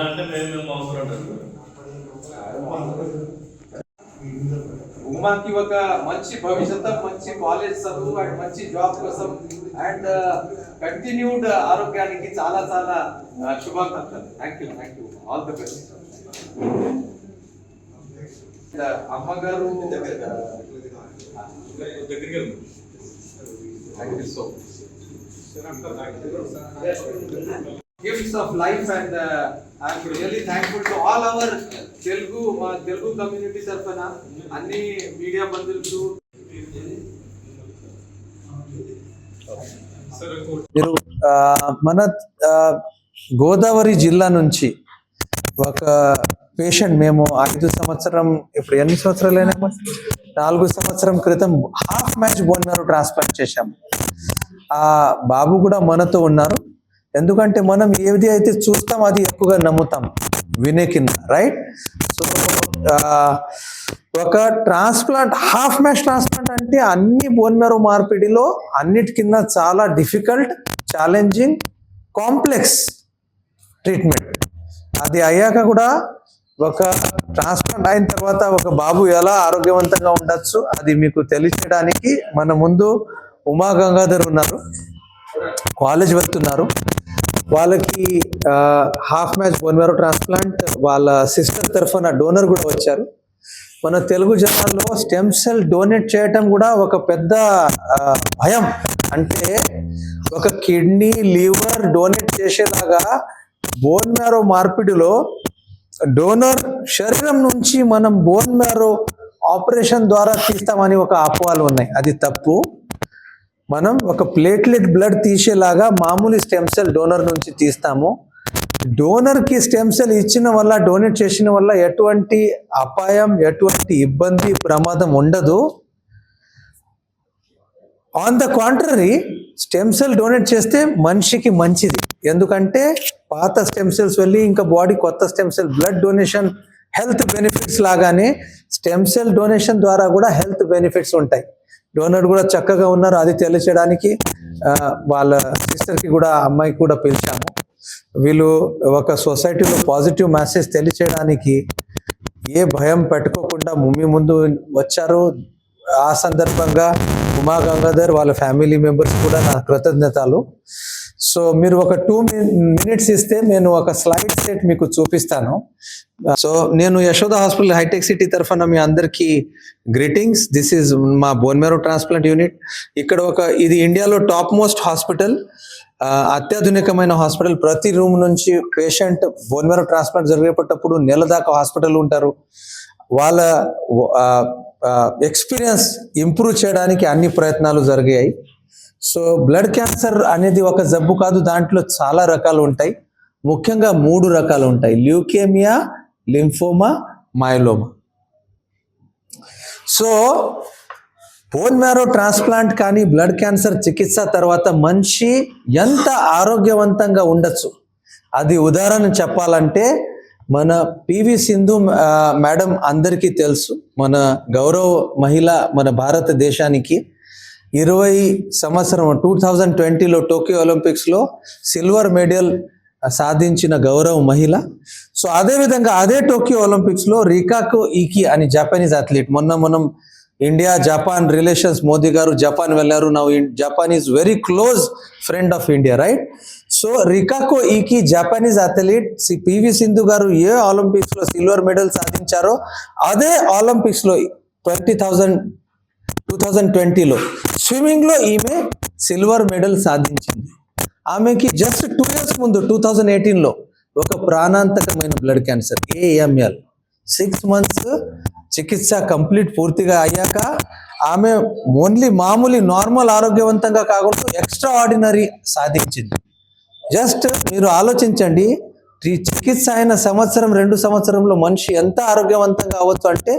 అంటే మేము ఉమాకి ఒక మంచి భవిష్యత్తు మంచి కాలేజ్ చదువు అండ్ మంచి జాబ్ కోసం అండ్ కంటిన్యూడ్ ఆరోగ్యానికి చాలా చాలా uh, శుభాకాంక్షలు. Thank you thank you all the best అమ్మగారు దగ్గరికి thank you so gifts of life and I'm really thankful to all our Telugu మా తెలుగు కమ్యూనిటీ తరఫున అన్ని మీడియా బంధువులకు మీరు మన గోదావరి జిల్లా నుంచి ఒక పేషెంట్ మేము ఐదు సంవత్సరం ఇప్పుడు ఎన్ని సంవత్సరాలైనా? నాలుగు సంవత్సరం క్రితం half match bone marrow transplant చేశాము. ఆ బాబు కూడా మనతో ఉన్నారు. ఎందుకంటే మనం ఏది అయితే చూస్తాం అది ఎక్కువగా నమ్ముతాం. వినే కింద రైట్ సో ఒక ట్రాన్స్ప్లాంట్ హాఫ్ మ్యాచ్ ట్రాన్స్ప్లాంట్ అంటే అన్ని బోన్ మార్పిడిలో అన్నిటి కింద చాలా డిఫికల్ట్ ఛాలెంజింగ్ కాంప్లెక్స్ ట్రీట్మెంట్ అది అయ్యాక కూడా ఒక ట్రాన్స్ప్లాంట్ అయిన తర్వాత ఒక బాబు ఎలా ఆరోగ్యవంతంగా ఉండొచ్చు అది మీకు తెలియచేయడానికి మన ముందు ఉమా గంగాధర్ ఉన్నారు. కాలేజ్ వెళ్తున్నారు. వాళ్ళకి హాఫ్ మ్యాచ్ బోన్ ట్రాన్స్ప్లాంట్ వాళ్ళ సిస్టర్ తరఫున డోనర్ కూడా వచ్చారు. మన తెలుగు జనాల్లో స్టెమ్ సెల్ డొనేట్ చేయటం కూడా ఒక పెద్ద భయం. అంటే ఒక కిడ్నీ లివర్ డొనేట్ చేసేలాగా బోన్ మ్యారో మార్పిడిలో డోనర్ శరీరం నుంచి మనం బోన్ మ్యారో ఆపరేషన్ ద్వారా తీస్తామని ఒక అపోహలు ఉన్నాయి. అది తప్పు. మనం ఒక ప్లేట్లెట్ బ్లడ్ తీసేలాగా మామూలు స్టెమ్ సెల్ డోనర్ నుంచి తీస్తాము. డోనర్కి స్టెమ్ సెల్ ఇచ్చిన వల్ల డొనేట్ చేసిన వల్ల ఎటువంటి అపాయం ఎటువంటి ఇబ్బంది ప్రమాదం ఉండదు. On the contrary stem cell donate చేస్తే మనిషికి మంచిది. ఎందుకంటే పాత స్టెమ్ సెల్స్ వెళ్ళి ఇంకా బాడీ కొత్త stem cell blood donation health benefits లాగానే స్టెమ్ సెల్ డొనేషన్ ద్వారా కూడా హెల్త్ బెనిఫిట్స్ ఉంటాయి. డోనర్ కూడా చక్కగా ఉన్నారు అది తెలియచేయడానికి. ఆ, వాళ్ళ సిస్టర్కి కూడా అమ్మాయికి కూడా పిలిచాము. వీళ్ళు ఒక సొసైటీలో పాజిటివ్ మెసేజ్ తెలియచేయడానికి ఏ భయం పెట్టుకోకుండా మీ ముందు వచ్చారు. ఆ సందర్భంగా ఉమా గంగాధర్ వాళ్ళ ఫ్యామిలీ మెంబర్స్ కూడా నా కృతజ్ఞతలు. సో మీరు ఒక టూ మినిట్స్ ఇస్తే నేను ఒక స్లైడ్ సెట్ మీకు చూపిస్తాను. సో నేను యశోద హాస్పిటల్ హైటెక్ సిటీ తరఫున మీ అందరికీ గ్రీటింగ్స్ దిస్ ఈజ్ మా బోన్ మ్యారో ట్రాన్స్ప్లాంట్ యూనిట్ ఇక్కడ ఒక ఇది ఇండియాలో టాప్ మోస్ట్ హాస్పిటల్ అత్యాధునికమైన హాస్పిటల్ ప్రతి రూమ్ నుంచి పేషెంట్ బోన్ మ్యారో ట్రాన్స్ప్లాంట్ జరిగేటప్పుడు నెల దాకా హాస్పిటల్ ఉంటారు. వాళ్ళ ఎక్స్పీరియన్స్ ఇంప్రూవ్ చేయడానికి అన్ని ప్రయత్నాలు జరిగాయి. సో బ్లడ్ క్యాన్సర్ అనేది ఒక జబ్బు కాదు దాంట్లో చాలా రకాలు ఉంటాయి. ముఖ్యంగా మూడు రకాలు ఉంటాయి. Leukaemia lymphoma myeloma. So bone marrow transplant కానీ బ్లడ్ క్యాన్సర్ చికిత్స తర్వాత మనిషి ఎంత ఆరోగ్యవంతంగా ఉండొచ్చు? అది ఉదాహరణ చెప్పాలంటే మన పివి సింధు మేడం అందరికీ తెలుసు. మన గౌరవ మహిళ మన భారతదేశానికి ఇరవై సంవత్సరం టూ థౌజండ్ ట్వంటీలో టోక్యో ఒలింపిక్స్లో సిల్వర్ మెడల్ సాధించిన గౌరవ మహిళ. సో అదే విధంగా అదే టోక్యో ఒలింపిక్స్లో రికాకో ఈకి అని జపనీస్ అథ్లీట్ మొన్న మనం ఇండియా జపాన్ రిలేషన్స్ మోదీ గారు జపాన్ వెళ్ళారు. Now Japan is very close friend of India right so Rikako Ikee Japanese athlete PV Sindhu గారు ఏ ఒలింపిక్స్లో సిల్వర్ మెడల్ సాధించారో అదే ఒలింపిక్స్లో ట్వంటీ థౌజండ్ టూ థౌజండ్ ట్వంటీలో స్విమ్మింగ్లో ఈమె సిల్వర్ మెడల్ సాధించింది. ఆమెకి జస్ట్ టూ ఇయర్స్ ముందు టూ థౌజండ్ ఎయిటీన్లో ఒక ప్రాణాంతకమైన blood cancer AML six months చికిత్స కంప్లీట్ పూర్తిగా అయ్యాక ఆమె ఓన్లీ మామూలు నార్మల్ ఆరోగ్యవంతంగా కాకుండా ఎక్స్ట్రా ఆర్డినరీ సాధించింది. జస్ట్ మీరు ఆలోచించండి చికిత్స అయిన సంవత్సరం రెండు సంవత్సరంలో మనిషి ఎంత ఆరోగ్యవంతంగా అవ్వచ్చు అంటే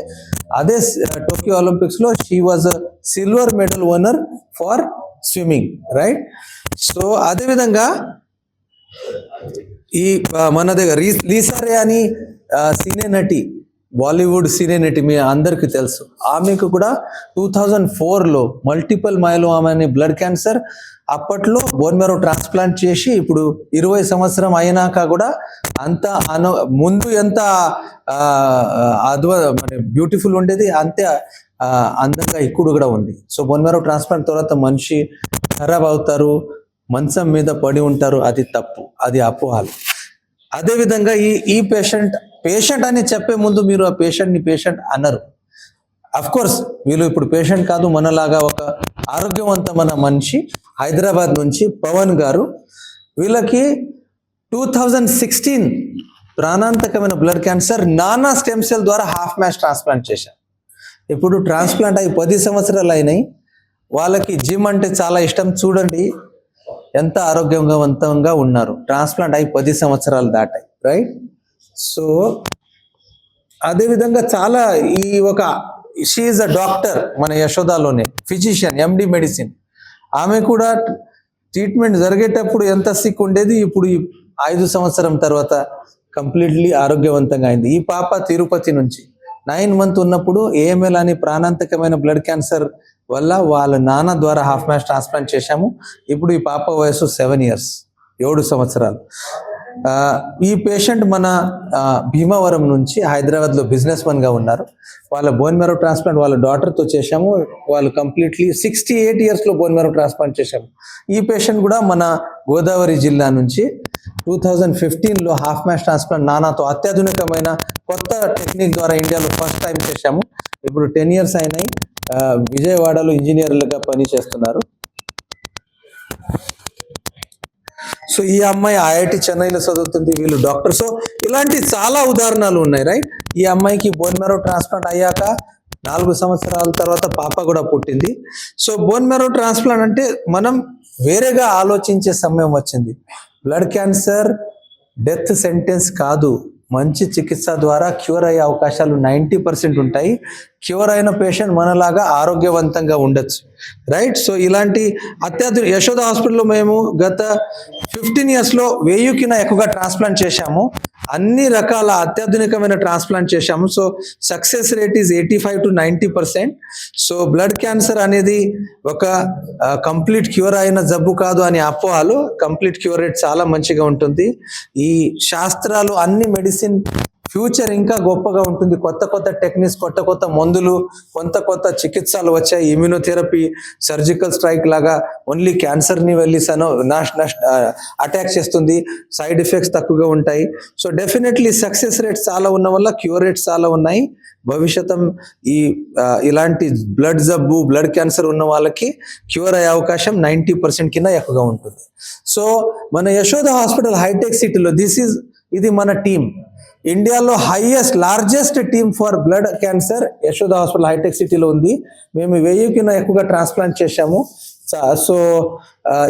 అదే టోక్యో ఒలింపిక్స్లో she was silver medal owner for swimming right? So అదేవిధంగా ఈ మన దగ్గర రీ- లీసారే అని ఆ, సినీ నటి బాలీవుడ్ సినీ నటి మీ అందరికీ తెలుసు. ఆమెకు కూడా టూ థౌజండ్ ఫోర్లో మల్టిపుల్ మైలోమా అనే బ్లడ్ క్యాన్సర్ అప్పట్లో బోన్ మ్యారో ట్రాన్స్ప్లాంట్ చేసి ఇప్పుడు ఇరవై సంవత్సరం అయినాక కూడా అంత అను ముందు ఎంత అద్వ మన బ్యూటిఫుల్ ఉండేది అంతే అందంగా ఇప్పుడు కూడా ఉంది. సో బోన్ మ్యారో ట్రాన్స్ప్లాంట్ తర్వాత మనిషి ఖరాబ్ అవుతారు మంచం మీద పడి ఉంటారు అది తప్పు అది అపోహాలు. అదేవిధంగా ఈ ఈ పేషెంట్ పేషెంట్ అని చెప్పే ముందు మీరు ఆ పేషెంట్ని పేషెంట్ అనరు. అఫ్ కోర్స్ వీళ్ళు ఇప్పుడు పేషెంట్ కాదు మనలాగా ఒక ఆరోగ్యవంతమైన మనిషి హైదరాబాద్ నుంచి పవన్ గారు వీళ్ళకి టూ థౌజండ్ సిక్స్టీన్ ప్రాణాంతకమైన బ్లడ్ క్యాన్సర్ నానా స్టెమ్ సెల్ ద్వారా హాఫ్ మ్యాచ్ ట్రాన్స్ప్లాంట్ చేశారు. ఇప్పుడు ట్రాన్స్ప్లాంట్ అయి పది సంవత్సరాలు అయినాయి. వాళ్ళకి జిమ్ అంటే చాలా ఇష్టం. చూడండి ఎంత ఆరోగ్యవంతంగా ఉన్నారు. ట్రాన్స్ప్లాంట్ అయి పది సంవత్సరాలు దాటాయి. రైట్ సో అదేవిధంగా చాలా ఈ ఒక షీఈ్ అ డాక్టర్ మన యశోదాలోనే ఫిజిషియన్ ఎండి మెడిసిన్ ఆమె కూడా ట్రీట్మెంట్ జరిగేటప్పుడు ఎంత సిక్ ఉండేది ఇప్పుడు ఈ ఐదు సంవత్సరం తర్వాత కంప్లీట్లీ ఆరోగ్యవంతంగా అయింది. ఈ పాప తిరుపతి నుంచి నైన్ మంత్ ఉన్నప్పుడు ఏఎంఎల్ అని ప్రాణాంతకమైన బ్లడ్ క్యాన్సర్ వల్ల వాళ్ళ నాన్న ద్వారా హాఫ్ మ్యాచ్ ట్రాన్స్ప్లాంట్ చేశాము. ఇప్పుడు ఈ పాప వయసు సెవెన్ ఇయర్స్ ఏడు సంవత్సరాలు. ఈ పేషెంట్ మన భీమవరం నుంచి హైదరాబాద్లో బిజినెస్ మన్గా ఉన్నారు. వాళ్ళ బోన్ మెరో ట్రాన్స్ప్లాంట్ వాళ్ళ డాటర్తో చేశాము. వాళ్ళు కంప్లీట్లీ సిక్స్టీ ఎయిట్ ఇయర్స్లో బోన్ మెరో ట్రాన్స్ప్లాంట్ చేశాము. ఈ పేషెంట్ కూడా మన గోదావరి జిల్లా నుంచి టూ థౌజండ్ ఫిఫ్టీన్లో హాఫ్ మ్యాచ్ ట్రాన్స్ప్లాంట్ నానాతో అత్యాధునికమైన కొత్త టెక్నిక్ ద్వారా ఇండియాలో ఫస్ట్ టైం చేశాము. ఇప్పుడు టెన్ ఇయర్స్ అయినాయి. విజయవాడలో ఇంజనీర్లుగా పని సో ఈ అమ్మాయి ఐఐటి చెన్నైలో చదువుతుంది వీళ్ళు డాక్టర్ సో ఇలాంటి చాలా ఉదాహరణలు ఉన్నాయి రైట్ ఈ అమ్మాయికి బోన్ మెరో ట్రాన్స్ప్లాంట్ అయ్యాక నాలుగు సంవత్సరాల తర్వాత పాప కూడా పుట్టింది. సో బోన్ మెరో ట్రాన్స్ప్లాంట్ అంటే మనం వేరేగా ఆలోచించే సమయం వచ్చింది. బ్లడ్ క్యాన్సర్ డెత్ సెంటెన్స్ కాదు. మంచి చికిత్స ద్వారా క్యూర్ అయ్యే అవకాశాలు నైంటీ పర్సెంట్ ఉంటాయి. క్యూర్ అయిన పేషెంట్ మనలాగా ఆరోగ్యవంతంగా ఉండొచ్చు. రైట్ సో ఇలాంటి అత్యాధు యశోద హాస్పిటల్లో మేము గత ఫిఫ్టీన్ ఇయర్స్లో వెయ్యికిన ఎక్కువగా ట్రాన్స్ప్లాంట్ చేశాము. అన్ని రకాల అత్యాధునికమైన ట్రాన్స్ప్లాంట్ చేశాము. So success rate is eighty five to ninety percent so blood cancer అనేది ఒక కంప్లీట్ క్యూర్ అయిన జబ్బు కాదు అని అపోహాలు కంప్లీట్ క్యూర్ రేట్ చాలా మంచిగా ఉంటుంది. ఈ శాస్త్రాలు అన్ని మెడిసిన్ ఫ్యూచర్ ఇంకా గొప్పగా ఉంటుంది. కొత్త కొత్త టెక్నిక్స్ కొత్త కొత్త మందులు కొత్త కొత్త చికిత్సలు వచ్చాయి ఇమ్యూనోథెరపీ సర్జికల్ స్ట్రైక్ లాగా ఓన్లీ క్యాన్సర్ని వెళ్ళి సనో నాష్ అటాక్ చేస్తుంది. సైడ్ ఎఫెక్ట్స్ తక్కువగా ఉంటాయి. సో డెఫినెట్లీ సక్సెస్ రేట్స్ చాలా ఉన్న వల్ల క్యూర్ రేట్స్ చాలా ఉన్నాయి. భవిష్యత్తం ఈ ఇలాంటి బ్లడ్ జబ్బు బ్లడ్ క్యాన్సర్ ఉన్న వాళ్ళకి క్యూర్ అయ్యే అవకాశం నైంటీ పర్సెంట్ కింద ఎక్కువగా ఉంటుంది. సో మన యశోద హాస్పిటల్ హైటెక్ సిటీలో దిస్ ఈజ్ ఇది మన టీం ఇండియాలో highest largest team for blood cancer Yashoda hospital hitech సిటీలో ఉంది. మేము వెయ్యి కింద ఎక్కువగా ట్రాన్స్ప్లాంట్ చేశాము. స- సో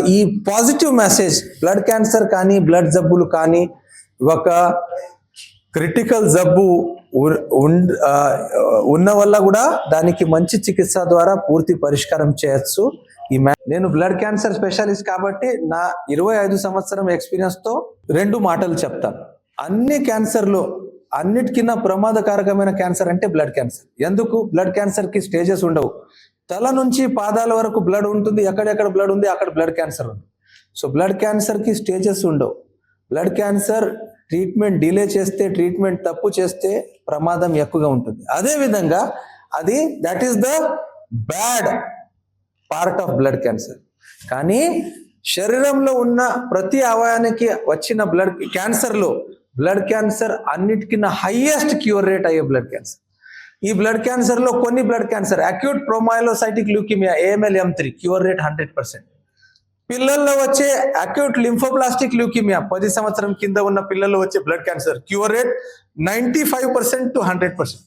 ఈ పాజిటివ్ మెసేజ్ బ్లడ్ క్యాన్సర్ కానీ బ్లడ్ జబ్బులు కానీ ఒక క్రిటికల్ జబ్బు ఉన్న వల్ల కూడా దానికి మంచి చికిత్స ద్వారా పూర్తి పరిష్కారం చేయొచ్చు. ఈ మ్యా- నేను బ్లడ్ క్యాన్సర్ స్పెషలిస్ట్ కాబట్టి నా ఇరవై ఐదు సంవత్సరం ఎక్స్పీరియన్స్తో రెండు మాటలు చెప్తాను. అన్ని క్యాన్సర్లో అన్నిటికన్నా ప్రమాదకారకమైన క్యాన్సర్ అంటే బ్లడ్ క్యాన్సర్. ఎందుకు? బ్లడ్ క్యాన్సర్కి స్టేజెస్ ఉండవు. తల నుంచి పాదాల వరకు బ్లడ్ ఉంటుంది ఎక్కడెక్కడ బ్లడ్ ఉంది అక్కడ బ్లడ్ క్యాన్సర్ ఉంది. సో బ్లడ్ క్యాన్సర్కి స్టేజెస్ ఉండవు. బ్లడ్ క్యాన్సర్ ట్రీట్మెంట్ డిలే చేస్తే ట్రీట్మెంట్ తప్పు చేస్తే ప్రమాదం ఎక్కువగా ఉంటుంది. అదేవిధంగా అది that is the bad part of blood cancer. కానీ శరీరంలో ఉన్న ప్రతి అవయానికి వచ్చిన బ్లడ్ క్యాన్సర్లో బ్లడ్ క్యాన్సర్ అన్నిటికీ హైయెస్ట్ క్యూర్ రేట్ అయ్యే బ్లడ్ క్యాన్సర్ ఈ బ్లడ్ క్యాన్సర్లో కొన్ని blood cancer acute promyelocytic leukaemia AML M three cure rate hundred percent పిల్లల్లో వచ్చే అక్యూట్ లింఫోప్లాస్టిక్ ల్యూకిమియా పది సంవత్సరం కింద ఉన్న పిల్లల్లో వచ్చే blood cancer cure rate ninety five percent to hundred percent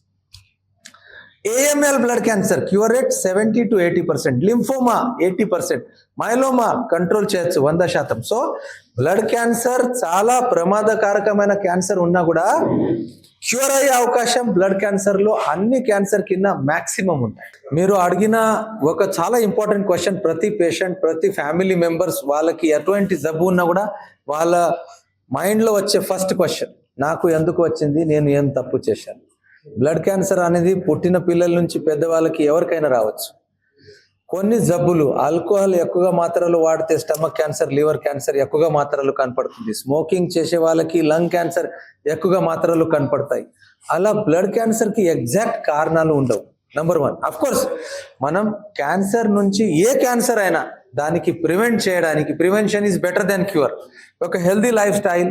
AML blood cancer cure rate seventy to eighty percent lymphoma eighty percent myeloma control చేయొచ్చు వంద శాతం. సో బ్లడ్ క్యాన్సర్ చాలా ప్రమాదకారకమైన క్యాన్సర్ ఉన్నా కూడా క్యూర్ అయ్యే అవకాశం బ్లడ్ క్యాన్సర్లో అన్ని క్యాన్సర్ కింద మ్యాక్సిమం ఉంటాయి. మీరు అడిగిన ఒక చాలా ఇంపార్టెంట్ క్వశ్చన్ ప్రతి పేషెంట్ ప్రతి ఫ్యామిలీ మెంబర్స్ వాళ్ళకి ఎటువంటి జబ్బు ఉన్నా కూడా వాళ్ళ మైండ్లో వచ్చే ఫస్ట్ క్వశ్చన్ నాకు ఎందుకు వచ్చింది? నేను ఏం తప్పు చేశాను? బ్లడ్ క్యాన్సర్ అనేది పుట్టిన పిల్లల నుంచి పెద్దవాళ్ళకి ఎవరికైనా రావచ్చు. కొన్ని జబ్బులు ఆల్కహాల్ ఎక్కువగా మాత్రలు వాడితే స్టమక్ క్యాన్సర్ లివర్ క్యాన్సర్ ఎక్కువగా మాత్రలు కనపడుతుంది. స్మోకింగ్ చేసే వాళ్ళకి లంగ్ క్యాన్సర్ ఎక్కువగా మాత్రలు కనపడతాయి. అలా బ్లడ్ క్యాన్సర్కి ఎగ్జాక్ట్ కారణాలు ఉండవు. నంబర్ వన్ కోర్స్ మనం క్యాన్సర్ నుంచి ఏ క్యాన్సర్ అయినా దానికి ప్రివెంట్ చేయడానికి prevention is better than cure ఒక హెల్దీ లైఫ్ స్టైల్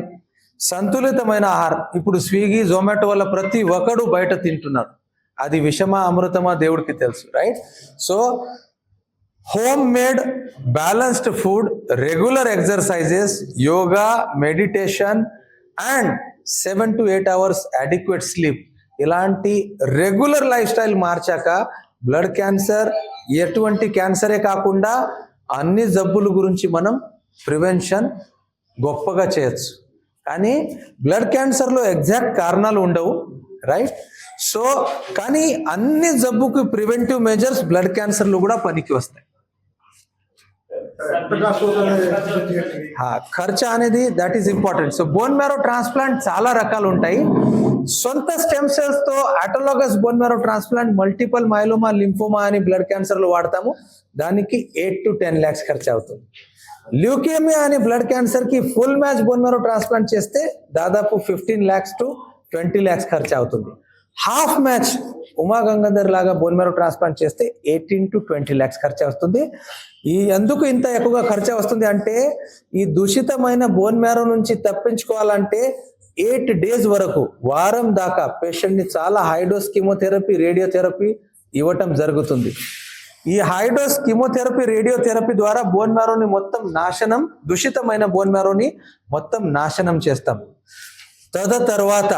సంతులితమైన ఆహారం. ఇప్పుడు స్విగ్గీ జొమాటో వల్ల ప్రతి ఒక్కడు బయట తింటున్నారు అది విషమా అమృతమా దేవుడికి తెలుసు right so homemade balanced food regular exercises yoga meditation and seven to eight hours adequate sleep ఇలాంటి రెగ్యులర్ లైఫ్ స్టైల్ మార్చాక బ్లడ్ క్యాన్సర్ ఎటువంటి క్యాన్సరే కాకుండా అన్ని జబ్బుల గురించి మనం ప్రివెన్షన్ గొప్పగా చేయొచ్చు. కానీ బ్లడ్ క్యాన్సర్లో ఎగ్జాక్ట్ కారణాలు ఉండవు రైట్ సో కానీ అన్ని జబ్బుకి ప్రివెంటివ్ మెజర్స్ బ్లడ్ క్యాన్సర్లు కూడా పనికి వస్తాయి. ఖర్చు అనేది that is important so bone marrow transplant చాలా రకాలు ఉంటాయి. సొంత stem సెల్స్తో autologous bone marrow transplant multiple myeloma lymphoma అని బ్లడ్ క్యాన్సర్లు వాడతాము. దానికి ఎయిట్ టు టెన్ ల్యాక్స్ ఖర్చు అవుతుంది. ల్యూకేమియా అని బ్లడ్ క్యాన్సర్కి full match bone marrow transplant చేస్తే దాదాపు fifteen lakhs to twenty lakhs ఖర్చు అవుతుంది. హాఫ్ మ్యాచ్ ఉమా గంగాధర్ లాగా బోన్ మ్యారో ట్రాన్స్ప్లాంట్ చేస్తే ఎయిటీన్ టు ట్వంటీ ల్యాక్స్ ఖర్చు వస్తుంది ఈ ఎందుకు ఇంత ఎక్కువగా ఖర్చు వస్తుంది అంటే ఈ దూషితమైన బోన్ మ్యారో నుంచి తప్పించుకోవాలంటే ఎయిట్ డేస్ వరకు వారం దాకా పేషెంట్ని చాలా హైడోస్ కీమోథెరపీ రేడియోథెరపీ ఇవ్వటం జరుగుతుంది. ఈ హైడోస్ కీమోథెరపీ రేడియోథెరపీ ద్వారా బోన్ మ్యారోని మొత్తం నాశనం దూషితమైన బోన్ మ్యారోని మొత్తం నాశనం చేస్తాం. తద తర్వాత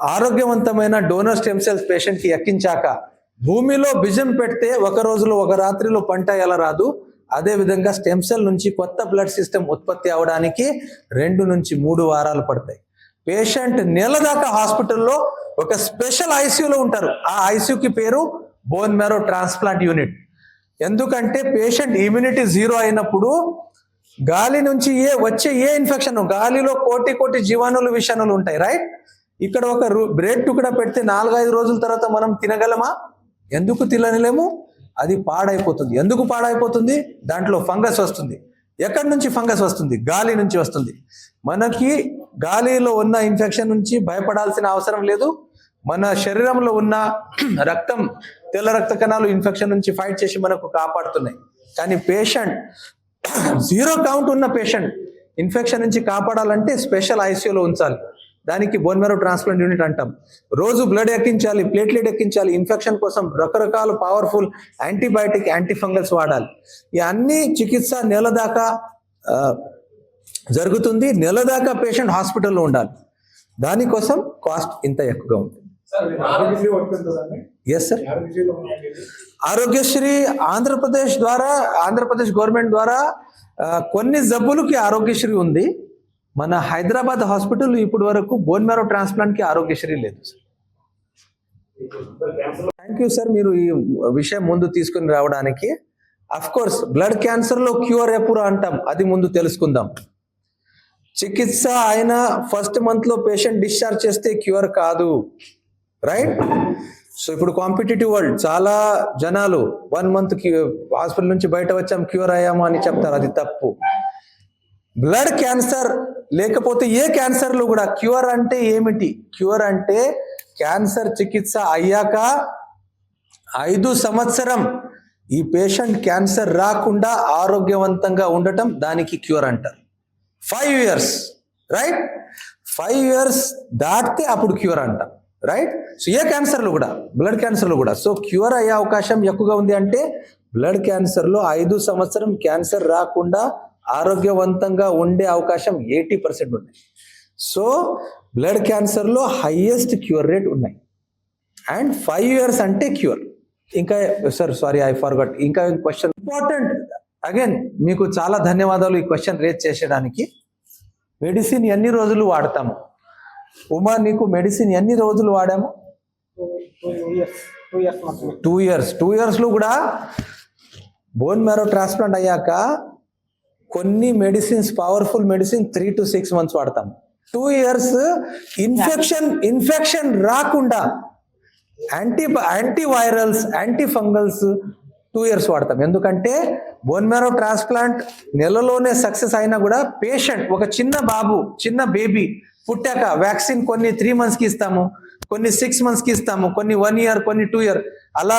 ఆరోగ్యవంతమైన డోనర్ స్టెమ్ సెల్స్ పేషెంట్కి ఎక్కించాక భూమిలో బిజం పెడితే ఒక రోజులో ఒక రాత్రిలో పంట ఎలా రాదు? అదే విధంగా స్టెమ్ సెల్ నుంచి కొత్త బ్లడ్ సిస్టమ్ ఉత్పత్తి అవడానికి రెండు నుంచి మూడు వారాలు పడతాయి. పేషెంట్ నెల దాకా హాస్పిటల్లో ఒక స్పెషల్ ఐసీయూలో ఉంటారు. ఆ ఐసీయూకి పేరు బోన్ మ్యారో ట్రాన్స్ప్లాంట్ యూనిట్ ఎందుకంటే పేషెంట్ ఇమ్యూనిటీ జీరో అయినప్పుడు గాలి నుంచి ఏ వచ్చే ఏ ఇన్ఫెక్షన్ గాలిలో కోటి కోటి జీవాణులు విషాణులు ఉంటాయి రైట్ ఇక్కడ ఒక బ్రెడ్ టుకడా పెడితే నాలుగైదు రోజుల తర్వాత మనం తినగలమా? ఎందుకు తినలేము? అది పాడైపోతుంది. ఎందుకు పాడైపోతుంది? దాంట్లో ఫంగస్ వస్తుంది. ఎక్కడి నుంచి ఫంగస్ వస్తుంది? గాలి నుంచి వస్తుంది. మనకి గాలిలో ఉన్న ఇన్ఫెక్షన్ నుంచి భయపడాల్సిన అవసరం లేదు. మన శరీరంలో ఉన్న రక్తం తెల్ల రక్త కణాలు ఇన్ఫెక్షన్ నుంచి ఫైట్ చేసి మనకు కాపాడుతున్నాయి. కానీ పేషెంట్ జీరో కౌంట్ ఉన్న పేషెంట్ ఇన్ఫెక్షన్ నుంచి కాపాడాలంటే స్పెషల్ ఐసీయూలో ఉంచాలి. దానికి బోన్ మెరో ట్రాన్స్ప్లాంట్ యూనిట్ అంటాం. రోజు బ్లడ్ ఎక్కించాలి ప్లేట్లెట్ ఎక్కించాలి ఇన్ఫెక్షన్ కోసం రకరకాల పవర్ఫుల్ యాంటీబయాటిక్ యాంటీఫంగల్స్ వాడాలి. ఈ అన్ని చికిత్స నెల దాకా జరుగుతుంది. నెల దాకా పేషెంట్ హాస్పిటల్లో ఉండాలి. దానికోసం కాస్ట్ ఇంత ఎక్కువగా ఉంటుంది. ఎస్ సార్ ఆరోగ్యశ్రీ ఆంధ్రప్రదేశ్ ద్వారా ఆంధ్రప్రదేశ్ గవర్నమెంట్ ద్వారా కొన్ని జబ్బులకి ఆరోగ్యశ్రీ ఉంది. మన హైదరాబాద్ హాస్పిటల్ ఇప్పటి వరకు బోన్ మ్యారో ట్రాన్స్ప్లాంట్కి ఆరోగ్యశ్రీ లేదు సార్ థ్యాంక్ యూ సార్ మీరు ఈ విషయం ముందు తీసుకుని రావడానికి. అఫ్ కోర్స్ బ్లడ్ క్యాన్సర్లో క్యూర్ ఎప్పుడు అంటాం? అది ముందు తెలుసుకుందాం. చికిత్స అయిన ఫస్ట్ మంత్లో పేషెంట్ డిశ్చార్జ్ చేస్తే క్యూర్ కాదు. రైట్ సో ఇప్పుడు కాంపిటేటివ్ వరల్డ్ చాలా జనాలు వన్ మంత్ హాస్పిటల్ నుంచి బయట వచ్చాం క్యూర్ అయ్యాము అని చెప్తారు. అది తప్పు. బ్లడ్ క్యాన్సర్ లేకపోతే ఏ క్యాన్సర్లు కూడా క్యూర్ అంటే ఏమిటి? క్యూర్ అంటే క్యాన్సర్ చికిత్స అయ్యాక ఐదు సంవత్సరం ఈ పేషెంట్ క్యాన్సర్ రాకుండా ఆరోగ్యవంతంగా ఉండటం దానికి క్యూర్ అంటారు. Five years right five years దాటితే అప్పుడు క్యూర్ అంటాం. రైట్ సో ఏ క్యాన్సర్లు కూడా బ్లడ్ క్యాన్సర్లు కూడా. సో క్యూర్ అయ్యే అవకాశం ఎక్కువగా ఉంది అంటే బ్లడ్ క్యాన్సర్లో ఐదు సంవత్సరం క్యాన్సర్ రాకుండా ఆరోగ్యవంతంగా ఉండే అవకాశం ఎయిటీ పర్సెంట్ ఉన్నాయి. సో బ్లడ్ క్యాన్సర్లో హైయెస్ట్ క్యూర్ రేట్ ఉన్నాయి. అండ్ ఫైవ్ ఇయర్స్ అంటే క్యూర్ ఇంకా సార్ సారీ ఐ ఫర్గట్ ఇంకా క్వశ్చన్ ఇంపార్టెంట్ అగైన్ మీకు చాలా ధన్యవాదాలు ఈ క్వశ్చన్ రేజ్ చేసేయడానికి మెడిసిన్ ఎన్ని రోజులు వాడతాము? ఉమా నీకు మెడిసిన్ ఎన్ని రోజులు వాడాము? Two years two years two ఇయర్స్లో కూడా బోన్ మ్యారో ట్రాన్స్ప్లాంట్ అయ్యాక కొన్ని medicines powerful medicine three to six months వాడతాం. టూ ఇయర్స్ ఇన్ఫెక్షన్ ఇన్ఫెక్షన్ రాకుండా anti antivirals anti fungals two years వాడతాం. ఎందుకంటే బోన్ మ్యారో ట్రాన్స్ప్లాంట్ నెలలోనే సక్సెస్ అయినా కూడా పేషెంట్ ఒక చిన్న బాబు చిన్న బేబీ పుట్టాక వ్యాక్సిన్ కొన్ని త్రీ మంత్స్కి ఇస్తాము కొన్ని సిక్స్ మంత్స్కి ఇస్తాము కొన్ని వన్ ఇయర్ కొన్ని టూ ఇయర్ అలా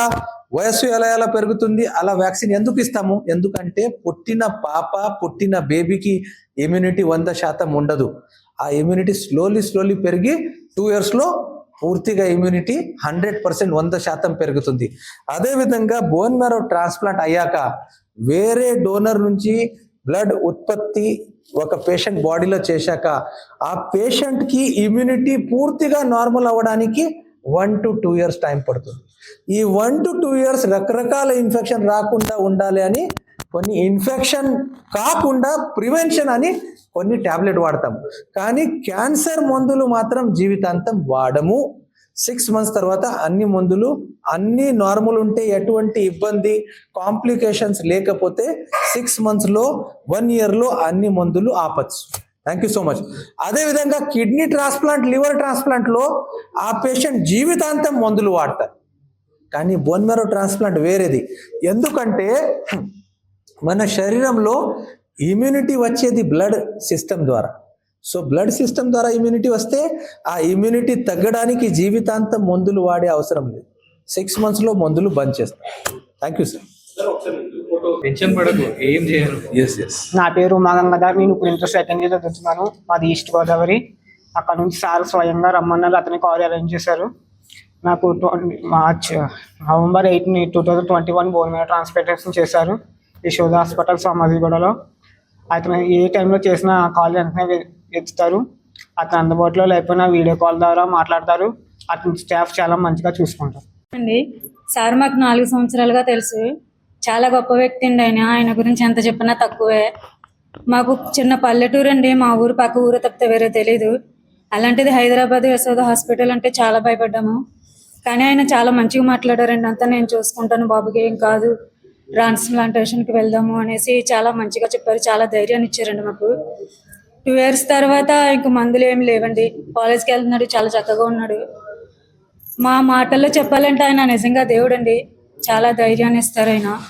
వయస్సు ఎలా ఎలా పెరుగుతుంది అలా వ్యాక్సిన్ ఎందుకు ఇస్తాము? ఎందుకంటే పుట్టిన పాప పుట్టిన బేబీకి ఇమ్యూనిటీ వంద శాతం ఉండదు. ఆ ఇమ్యూనిటీ స్లోలీ స్లోలీ పెరిగి టూ ఇయర్స్లో పూర్తిగా ఇమ్యూనిటీ హండ్రెడ్ పర్సెంట్ వంద శాతం పెరుగుతుంది. అదేవిధంగా బోన్ మ్యారో ట్రాన్స్ప్లాంట్ అయ్యాక వేరే డోనర్ నుంచి బ్లడ్ ఉత్పత్తి ఒక పేషెంట్ బాడీలో చేశాక ఆ పేషెంట్కి ఇమ్యూనిటీ పూర్తిగా నార్మల్ అవ్వడానికి one to two years time పడుతుంది. ఈ వన్ టు టూ ఇయర్స్ రకరకాల ఇన్ఫెక్షన్ రాకుండా ఉండాలి అని కొన్ని ఇన్ఫెక్షన్ కాకుండా ప్రివెన్షన్ అని కొన్ని టాబ్లెట్ వాడతాం కానీ క్యాన్సర్ మందులు మాత్రం జీవితాంతం వాడము. సిక్స్ మంత్స్ తర్వాత అన్ని మందులు అన్ని నార్మల్ ఉంటే ఎటువంటి ఇబ్బంది కాంప్లికేషన్స్ లేకపోతే సిక్స్ మంత్స్లో వన్ ఇయర్లో అన్ని మందులు ఆపచ్చు. థ్యాంక్ యూ సో మచ్ అదేవిధంగా కిడ్నీ ట్రాన్స్ప్లాంట్ లివర్ ట్రాన్స్ప్లాంట్లో ఆ పేషెంట్ జీవితాంతం మందులు వాడతారు. కానీ బోన్ ట్రాన్స్ప్లాంట్ వేరేది. ఎందుకంటే మన శరీరంలో ఇమ్యూనిటీ వచ్చేది బ్లడ్ సిస్టమ్ ద్వారా. సో బ్లడ్ సిస్టమ్ ద్వారా ఇమ్యూనిటీ వస్తే ఆ ఇమ్యూనిటీ తగ్గడానికి జీవితాంతం మందులు వాడే అవసరం లేదు. సిక్స్ మంత్స్లో మందులు బంద్ చేస్తాం. థ్యాంక్ యూ సార్ టెన్షన్ పడకు ఏం చేయరు ఎస్ ఎస్ నా పేరు ఉమాగంగాధర్ నేను ఇప్పుడు ఇంటర్ సెకండ్ ఇయర్ చదువుతున్నాను. మాది ఈస్ట్ గోదావరి. అక్కడ నుంచి సార్ స్వయంగా రమ్మన్నారు అతని కాల్ అరేంజ్ చేశారు. నాకు twenty March November eight two thousand twenty one bone మీద ట్రాన్స్ప్లాంటేషన్ చేశారు. యశోద హాస్పిటల్ సమాధిగూడలో అతను ఏ టైంలో చేసిన కాల్ వెంటనే ఎత్తుతారు అతను అందుబాటులో లేకపోయినా వీడియో కాల్ ద్వారా మాట్లాడతారు. అతని స్టాఫ్ చాలా మంచిగా చూసుకుంటారు. అండి సార్ మాకు నాలుగు సంవత్సరాలుగా తెలుసు. చాలా గొప్ప వ్యక్తి అండి ఆయన. ఆయన గురించి ఎంత చెప్పినా తక్కువే. మాకు చిన్న పల్లెటూరు అండి. మా ఊరు పక్క ఊరు తప్పితే వేరే తెలీదు. అలాంటిది హైదరాబాద్ యశోద హాస్పిటల్ అంటే చాలా భయపడ్డాము. కానీ ఆయన చాలా మంచిగా మాట్లాడారండి. అంతా నేను చూసుకుంటాను. బాబుకి ఏం కాదు. ట్రాన్స్ప్లాంటేషన్కి వెళ్దాము అనేసి చాలా మంచిగా చెప్పారు. చాలా ధైర్యాన్ని ఇచ్చారండి మాకు. టూ ఇయర్స్ తర్వాత ఇంక మందులు ఏమి లేవండి కాలేజ్కి వెళ్తున్నాడు చాలా చక్కగా ఉన్నాడు. మా మాటల్లో చెప్పాలంటే ఆయన నిజంగా దేవుడండి. చాలా ధైర్యాన్ని ఇస్తారు ఆయన